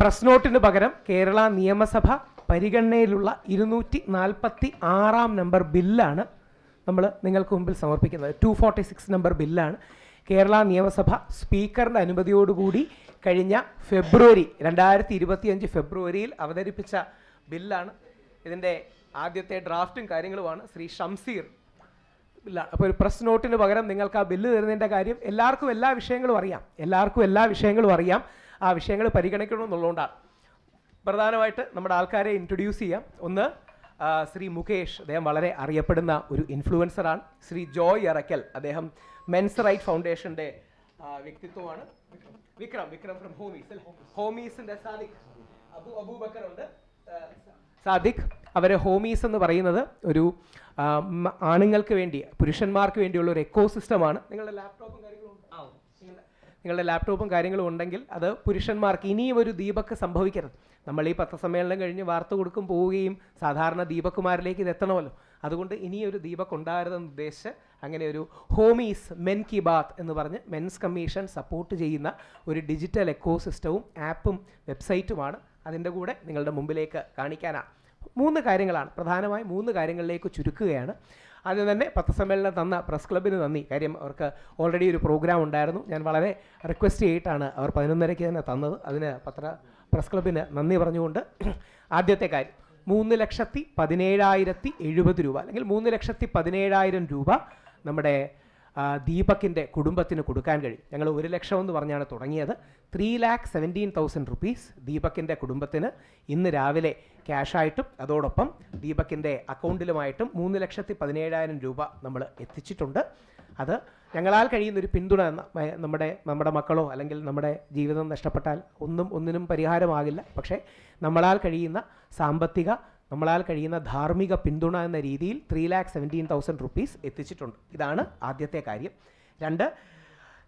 Press നോട്ടിന് പകരം കേരള നിയമസഭ പരിഗണനയിലുള്ള ഇരുന്നൂറ്റി നാൽപ്പത്തി ആറാം നമ്പർ ബില്ലാണ് നമ്മൾ നിങ്ങൾക്ക് മുമ്പിൽ സമർപ്പിക്കുന്നത്. ടു ഫോർട്ടി സിക്സ് നമ്പർ ബില്ലാണ് കേരള നിയമസഭ സ്പീക്കറിന്റെ അനുമതിയോടുകൂടി കഴിഞ്ഞ ഫെബ്രുവരി രണ്ടായിരത്തി ഇരുപത്തിയഞ്ച് ഫെബ്രുവരിയിൽ അവതരിപ്പിച്ച ബില്ലാണ്. ഇതിന്റെ ആദ്യത്തെ ഡ്രാഫ്റ്റും കാര്യങ്ങളുമാണ്. ശ്രീ ഷംസീർ ബില്ലാണ്. അപ്പോൾ ഒരു പ്രസ് നോട്ടിന് പകരം നിങ്ങൾക്ക് ആ ബില്ല് തരുന്നതിന്റെ കാര്യം എല്ലാവർക്കും എല്ലാ വിഷയങ്ങളും അറിയാം. എല്ലാവർക്കും എല്ലാ വിഷയങ്ങളും അറിയാം. ആ വിഷയങ്ങൾ പരിഗണിക്കണമെന്നുള്ളതുകൊണ്ടാണ്. പ്രധാനമായിട്ട് നമ്മുടെ ആൾക്കാരെ ഇൻട്രൊഡ്യൂസ് ചെയ്യാം. ഒന്ന് ശ്രീ മുകേഷ് അദ്ദേഹം വളരെ അറിയപ്പെടുന്ന ഒരു ഇൻഫ്ലുവൻസറാണ് ശ്രീ ജോയ് ഇറക്കൽ അദ്ദേഹം മെൻസ് റൈറ്റ് ഫൗണ്ടേഷന്റെ വ്യക്തിത്വമാണ്. വിക്രം വിക്രം ഫ്രം ഹോമീസ് ഹോമീസിന്റെ സാദിഖ്. അബു അബൂബക്കർ ഉണ്ട്. സാദിഖ്. അവരെ ഹോമീസ് എന്ന് പറയുന്നത് ഒരു ആണുങ്ങൾക്ക് വേണ്ടി പുരുഷന്മാർക്ക് വേണ്ടിയുള്ള ഒരു എക്കോ സിസ്റ്റമാണ് നിങ്ങളുടെ ലാപ്ടോപ്പും കാര്യങ്ങളും? നിങ്ങളുടെ- ലാപ്ടോപ്പും കാര്യങ്ങളും ഉണ്ടെങ്കിൽ അത് പുരുഷന്മാർക്ക് ഇനിയും ഒരു ദീപക്ക് സംഭവിക്കരുത്. നമ്മൾ ഈ പത്രസമ്മേളനം കഴിഞ്ഞ് വാർത്ത കൊടുക്കും പോവുകയും സാധാരണ ദീപക്കുമാരിലേക്ക് ഇത് എത്തണമല്ലോ. അതുകൊണ്ട് ഇനിയൊരു ദീപക് ഉണ്ടാകരുതെന്ന് ഉദ്ദേശിച്ച് അങ്ങനെ ഒരു ഹോമീസ് മെൻ കി ബാത്ത് എന്ന് പറഞ്ഞ് മെൻസ് കമ്മീഷൻ സപ്പോർട്ട് ചെയ്യുന്ന ഒരു ഡിജിറ്റൽ എക്കോ സിസ്റ്റവും ആപ്പും വെബ്സൈറ്റുമാണ് അതിന്റെ കൂടെ നിങ്ങളുടെ മുമ്പിലേക്ക് കാണിക്കാനാണ് മൂന്ന് കാര്യങ്ങളാണ്. പ്രധാനമായും മൂന്ന് കാര്യങ്ങളിലേക്ക് ചുരുക്കുകയാണ്. ആദ്യം തന്നെ പത്രസമ്മേളനം തന്ന പ്രസ് ക്ലബിന് നന്ദി. കാര്യം അവർക്ക് ഓൾറെഡി ഒരു പ്രോഗ്രാം ഉണ്ടായിരുന്നു. ഞാൻ വളരെ റിക്വസ്റ്റ് ചെയ്തിട്ടാണ് അവർ പതിനൊന്നരയ്ക്ക് തന്നെ തന്നത്. അതിന് പത്ര പ്രസ് ക്ലബിന് നന്ദി പറഞ്ഞുകൊണ്ട് ആദ്യത്തെ കാര്യം. മൂന്ന് ലക്ഷത്തി പതിനേഴായിരത്തി എഴുപത് രൂപ അല്ലെങ്കിൽ മൂന്ന് ലക്ഷത്തി പതിനേഴായിരം രൂപ നമ്മുടെ ദീപക്കിന്റെ കുടുംബത്തിന് കൊടുക്കാൻ കഴിയും. ഞങ്ങൾ ഒരു ലക്ഷം എന്ന് പറഞ്ഞാണ് തുടങ്ങിയത്. Three lakh seventeen thousand rupees ദീപക്കിന്റെ കുടുംബത്തിന് ഇന്ന് രാവിലെ ക്യാഷായിട്ടും അതോടൊപ്പം ദീപക്കിന്റെ അക്കൗണ്ടിലുമായിട്ടും മൂന്ന് ലക്ഷത്തി പതിനേഴായിരം രൂപ നമ്മൾ എത്തിച്ചിട്ടുണ്ട്. അത് ഞങ്ങളാൽ കഴിയുന്ന ഒരു പിന്തുണ നമ്മുടെ നമ്മുടെ മക്കളോ അല്ലെങ്കിൽ നമ്മുടെ ജീവിതം നഷ്ടപ്പെട്ടാൽ ഒന്നും ഒന്നിനും പരിഹാരമാകില്ല. പക്ഷേ നമ്മളാൽ കഴിയുന്ന സാമ്പത്തിക നമ്മളാൽ കഴിയുന്ന ധാർമ്മിക പിന്തുണ എന്ന രീതിയിൽ three lakh seventeen thousand rupees എത്തിച്ചിട്ടുണ്ട്. ഇതാണ് ആദ്യത്തെ കാര്യം. രണ്ട്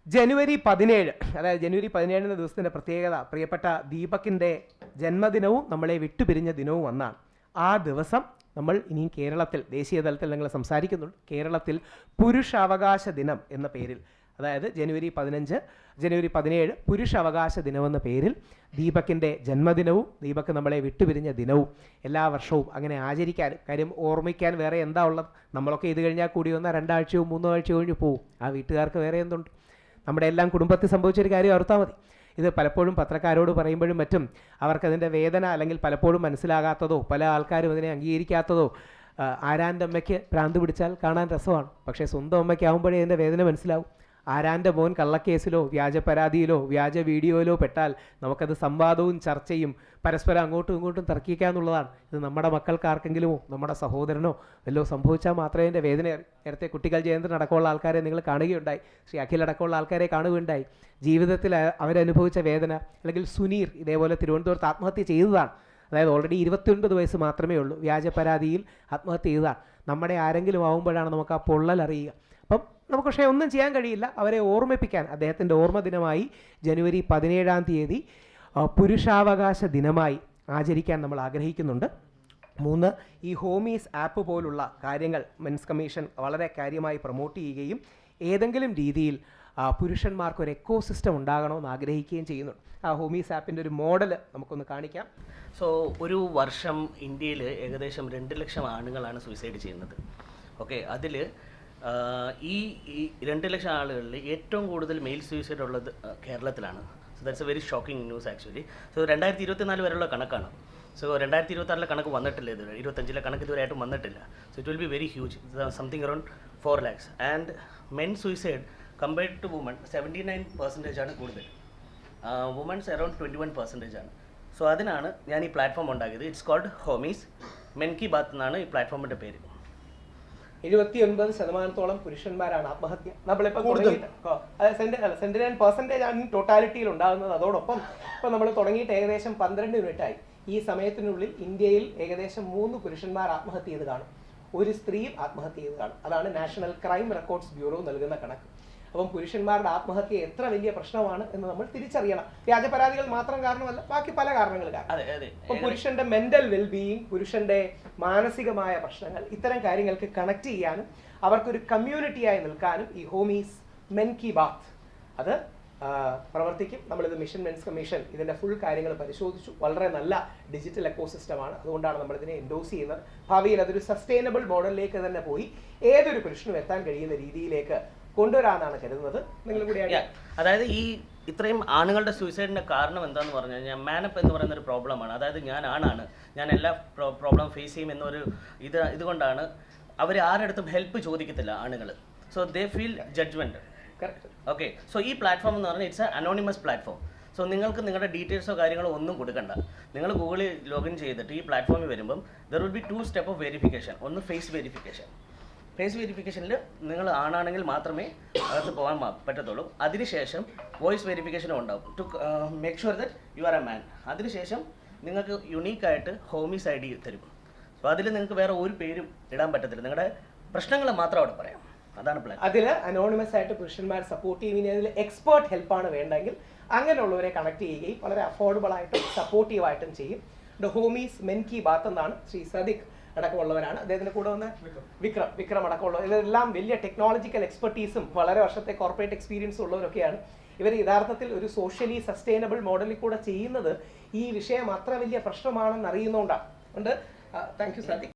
ജനുവരി പതിനേഴ് അതായത് ജനുവരി പതിനേഴിന് ദിവസത്തിന്റെ പ്രത്യേകത പ്രിയപ്പെട്ട ദീപകിന്റെ ജന്മദിനവും നമ്മളെ വിട്ടുപിരിഞ്ഞ ദിനവും ഒന്നാണ്. ആ ദിവസം നമ്മൾ ഇനിയും കേരളത്തിൽ ദേശീയ തലത്തിൽ നിങ്ങൾ സംസാരിക്കുന്നുണ്ട്. കേരളത്തിൽ പുരുഷാവകാശ ദിനം എന്ന പേരിൽ. അതായത് ജനുവരി പതിനഞ്ച് ജനുവരി പതിനേഴ് പുരുഷാവകാശ ദിനമെന്ന പേരിൽ ദീപക്കിന്റെ ജന്മദിനവും ദീപക്ക് നമ്മളെ വിട്ടുപിരിഞ്ഞ ദിനവും എല്ലാ വർഷവും അങ്ങനെ ആചരിക്കാൻ കാര്യം ഓർമ്മിക്കാൻ വേറെ എന്താ ഉള്ളത്? നമ്മളൊക്കെ ഇത് കഴിഞ്ഞാൽ കൂടി വന്നാൽ രണ്ടാഴ്ചയോ മൂന്നോ ആഴ്ചയോ കഴിഞ്ഞ് പോവും. ആ വീട്ടുകാർക്ക് വേറെ എന്തുണ്ട്? നമ്മുടെ എല്ലാം കുടുംബത്തിൽ സംഭവിച്ചൊരു കാര്യം ഓർത്താൽ മതി. ഇത് പലപ്പോഴും പത്രക്കാരോട് പറയുമ്പോഴും മറ്റും അവർക്കതിന്റെ വേദന അല്ലെങ്കിൽ പലപ്പോഴും മനസ്സിലാകാത്തതോ പല ആൾക്കാരും അതിനെ അംഗീകരിക്കാത്തതോ ആരാന്റെ അമ്മയ്ക്ക് ഭ്രാന്ത് പിടിച്ചാൽ കാണാൻ രസമാണ്. പക്ഷേ സ്വന്തം അമ്മയ്ക്കാവുമ്പോഴേ അതിന്റെ വേദന മനസ്സിലാവും. ആരാന്റെ മോൻ കള്ളക്കേസിലോ വ്യാജ പരാതിയിലോ വ്യാജ വീഡിയോയിലോ പെട്ടാൽ നമുക്കത് സംവാദവും ചർച്ചയും പരസ്പരം അങ്ങോട്ടും ഇങ്ങോട്ടും തർക്കിക്കാന്നുള്ളതാണ്. ഇത് നമ്മുടെ മക്കൾക്ക് ആർക്കെങ്കിലുമോ നമ്മുടെ സഹോദരനോ വല്ലോ സംഭവിച്ചാൽ മാത്രമേ എന്റെ വേദന നേരത്തെ കുട്ടികൾ ജയന്തൻ അടക്കമുള്ള ആൾക്കാരെ നിങ്ങൾ കാണുകയുണ്ടായി. ശ്രീ അഖിൽ അടക്കമുള്ള ആൾക്കാരെ കാണുകയുണ്ടായി. ജീവിതത്തിൽ അവരനുഭവിച്ച വേദന അല്ലെങ്കിൽ സുനീർ ഇതേപോലെ തിരുവനന്തപുരത്ത് ആത്മഹത്യ ചെയ്തതാണ്. അതായത് ഓൾറെഡി ഇരുപത്തിയൊൻപത് വയസ്സ് മാത്രമേ ഉള്ളൂ. വ്യാജ പരാതിയിൽ ആത്മഹത്യ ചെയ്തതാണ്. നമ്മുടെ ആരെങ്കിലും ആവുമ്പോഴാണ് നമുക്ക് ആ പൊള്ളൽ അറിയുക. അപ്പം നമുക്ക് പക്ഷേ ഒന്നും ചെയ്യാൻ കഴിയില്ല. അവരെ ഓർമ്മിപ്പിക്കാൻ. അദ്ദേഹത്തിന്റെ ഓർമ്മ ദിനമായി ജനുവരി പതിനേഴാം തീയതി പുരുഷാവകാശ ദിനമായി ആചരിക്കാൻ നമ്മൾ ആഗ്രഹിക്കുന്നുണ്ട്. മൂന്ന് ഈ ഹോമീസ് ആപ്പ് പോലുള്ള കാര്യങ്ങൾ മെൻസ് കമ്മീഷൻ വളരെ കാര്യമായി പ്രൊമോട്ട് ചെയ്യുകയും ഏതെങ്കിലും രീതിയിൽ പുരുഷന്മാർക്ക് ഒരു എക്കോ സിസ്റ്റം ഉണ്ടാകണമെന്ന് ആഗ്രഹിക്കുകയും ചെയ്യുന്നുണ്ട്. ആ ഹോമീസ് ആപ്പിന്റെ ഒരു മോഡൽ നമുക്കൊന്ന് കാണിക്കാം. സോ ഒരു വർഷം ഇന്ത്യയിൽ ഏകദേശം രണ്ട് ലക്ഷം ആണുങ്ങളാണ് സൂയിസൈഡ് ചെയ്യുന്നത്. ഓക്കെ അതിൽ ഈ രണ്ട് ലക്ഷം ആളുകളിൽ ഏറ്റവും കൂടുതൽ മെയിൽ സൂയിസൈഡ് ഉള്ളത് കേരളത്തിലാണ്. So that's a very shocking news actually so രണ്ടായിരത്തി ഇരുപത്തിനാല് വരെയുള്ള കണക്കാണ്. സോ രണ്ടായിരത്തി ഇരുപത്താറിലെ കണക്ക് വന്നിട്ടില്ല ഇതുവരെ. ഇരുപത്തഞ്ചിലെ കണക്ക് ഇതുവരെയായിട്ടും വന്നിട്ടില്ല. So it will be very huge something around four lakhs and men suicide compared to woman seventy nine percentage ആണ് കൂടുതൽ. Womens around twenty one percentage ആണ്. സോ അതിനാണ് ഞാൻ ഈ പ്ലാറ്റ്ഫോം ഉണ്ടാക്കിയത്. It's called Homies men Ki Baat എന്നാണ് ഈ പ്ലാറ്റ്ഫോമിന്റെ പേര്. എഴുപത്തിയൊൻപത് ശതമാനത്തോളം പുരുഷന്മാരാണ് ആത്മഹത്യ. നമ്മളിപ്പോൾ തുടങ്ങിയിട്ട് അല്ല പെർസെന്റേജ് ആണ് ടോട്ടാലിറ്റിയിൽ ഉണ്ടാകുന്നത്. അതോടൊപ്പം ഇപ്പൊ നമ്മൾ തുടങ്ങിയിട്ട് ഏകദേശം പന്ത്രണ്ട് മിനിറ്റായി ഈ സമയത്തിനുള്ളിൽ ഇന്ത്യയിൽ ഏകദേശം മൂന്ന് പുരുഷന്മാർ ആത്മഹത്യ ചെയ്ത് കാണും. ഒരു സ്ത്രീയും ആത്മഹത്യ ചെയ്ത് കാണും. അതാണ് നാഷണൽ ക്രൈം റെക്കോർഡ്സ് ബ്യൂറോ നൽകുന്ന കണക്ക്. അപ്പം പുരുഷന്മാരുടെ ആത്മഹത്യ എത്ര വലിയ പ്രശ്നമാണ് എന്ന് നമ്മൾ തിരിച്ചറിയണം. വ്യാജ പരാതികൾ മാത്രം കാരണമല്ല ബാക്കി പല കാരണങ്ങൾ കാരണം. പുരുഷന്റെ മെന്റൽ വെൽബീയിങ് പുരുഷന്റെ മാനസികമായ പ്രശ്നങ്ങൾ ഇത്തരം കാര്യങ്ങൾക്ക് കണക്ട് ചെയ്യാനും അവർക്കൊരു കമ്മ്യൂണിറ്റിയായി നിൽക്കാനും ഈ ഹോമീസ് മെൻ കി ബാത്ത് അത് പ്രവർത്തിക്കും. നമ്മളിത് മിഷൻ മെൻസ് കമ്മീഷൻ ഇതിന്റെ ഫുൾ കാര്യങ്ങൾ പരിശോധിച്ചു. വളരെ നല്ല ഡിജിറ്റൽ എക്കോസിസ്റ്റമാണ് അതുകൊണ്ടാണ് നമ്മളിതിനെ എൻഡോസ് ചെയ്യുന്നത്. ഭാവിയിൽ അതൊരു സസ്റ്റൈനബിൾ മോഡലിലേക്ക് തന്നെ പോയി ഏതൊരു പുരുഷനും എത്താൻ കഴിയുന്ന രീതിയിലേക്ക് കൊണ്ടുവരാമെന്നാണ് കരുതുന്നത്. നിങ്ങൾ കൂടി അതായത് ഈ ഇത്രയും ആണുങ്ങളുടെ സൂയിസൈഡിന്റെ കാരണം എന്താന്ന് പറഞ്ഞു കഴിഞ്ഞാൽ മാനപ്പ് എന്ന് പറയുന്ന ഒരു പ്രോബ്ലമാണ്. അതായത് ഞാൻ ആണാണ്. ഞാൻ എല്ലാ പ്രോബ്ലം ഫേസ് ചെയ്യും എന്നൊരു ഇത് ഇതുകൊണ്ടാണ് അവർ ആരടുത്തും ഹെൽപ്പ് ചോദിക്കത്തില്ല ആണുങ്ങൾ so they feel judgement okay so ഈ പ്ലാറ്റ്ഫോം എന്ന് പറഞ്ഞാൽ it's a anonymous platform so നിങ്ങൾക്ക് നിങ്ങളുടെ ഡീറ്റെയിൽസോ കാര്യങ്ങളോ ഒന്നും കൊടുക്കണ്ട. നിങ്ങൾ ഗൂഗിളിൽ ലോഗിൻ ചെയ്തിട്ട് ഈ പ്ലാറ്റ്ഫോമിൽ വരുമ്പം there will be two step of verification ഒന്ന് ഫേസ് വെരിഫിക്കേഷൻ ഫേസ് വെരിഫിക്കേഷനിൽ നിങ്ങൾ ആണാണെങ്കിൽ മാത്രമേ അകത്ത് പോകാൻ പറ്റത്തുള്ളൂ. അതിനുശേഷം വോയിസ് വെരിഫിക്കേഷനും ഉണ്ടാവും. To make sure that you are a man അതിനുശേഷം നിങ്ങൾക്ക് യുണീക്കായിട്ട് ഹോമീസ് ഐ ഡി തരും. അപ്പോൾ അതിൽ നിങ്ങൾക്ക് വേറെ ഒരു പേരും ഇടാൻ പറ്റത്തില്ല. നിങ്ങളുടെ പ്രശ്നങ്ങൾ മാത്രം അവിടെ പറയാം. അതാണ് പ്ലാൻ അതിൽ അനോണിമസ് ആയിട്ട് പുരുഷന്മാർ സപ്പോർട്ട് ചെയ്യും ഇനി അതിൽ എക്സ്പേർട്ട് ഹെൽപ്പാണ് വേണ്ടെങ്കിൽ അങ്ങനെയുള്ളവരെ കണക്ട് ചെയ്യുകയും വളരെ അഫോർഡബിൾ ആയിട്ടും സപ്പോർട്ടീവ് ആയിട്ടും ചെയ്യും. The Homies men Ki Baat എന്നാണ് ശ്രീ സദിഖ് അടക്കമുള്ളവരാണ്. അദ്ദേഹത്തിന്റെ കൂടെ വന്ന് വിക്രം. വിക്രം അടക്കമുള്ളവർ. ഇവരെല്ലാം വലിയ ടെക്നോളജിക്കൽ എക്സ്പെർട്ടീസും വളരെ വർഷത്തെ കോർപ്പറേറ്റ് എക്സ്പീരിയൻസും ഉള്ളവരൊക്കെയാണ്. ഇവർ യഥാർത്ഥത്തിൽ ഒരു സോഷ്യലി സസ്റ്റൈനബിൾ മോഡലിൽ കൂടെ ചെയ്യുന്നത് ഈ വിഷയം അത്ര വലിയ പ്രശ്നമാണെന്ന് അറിയുന്നതുകൊണ്ടാണ് അതുകൊണ്ട് താങ്ക് യു സദിഖ്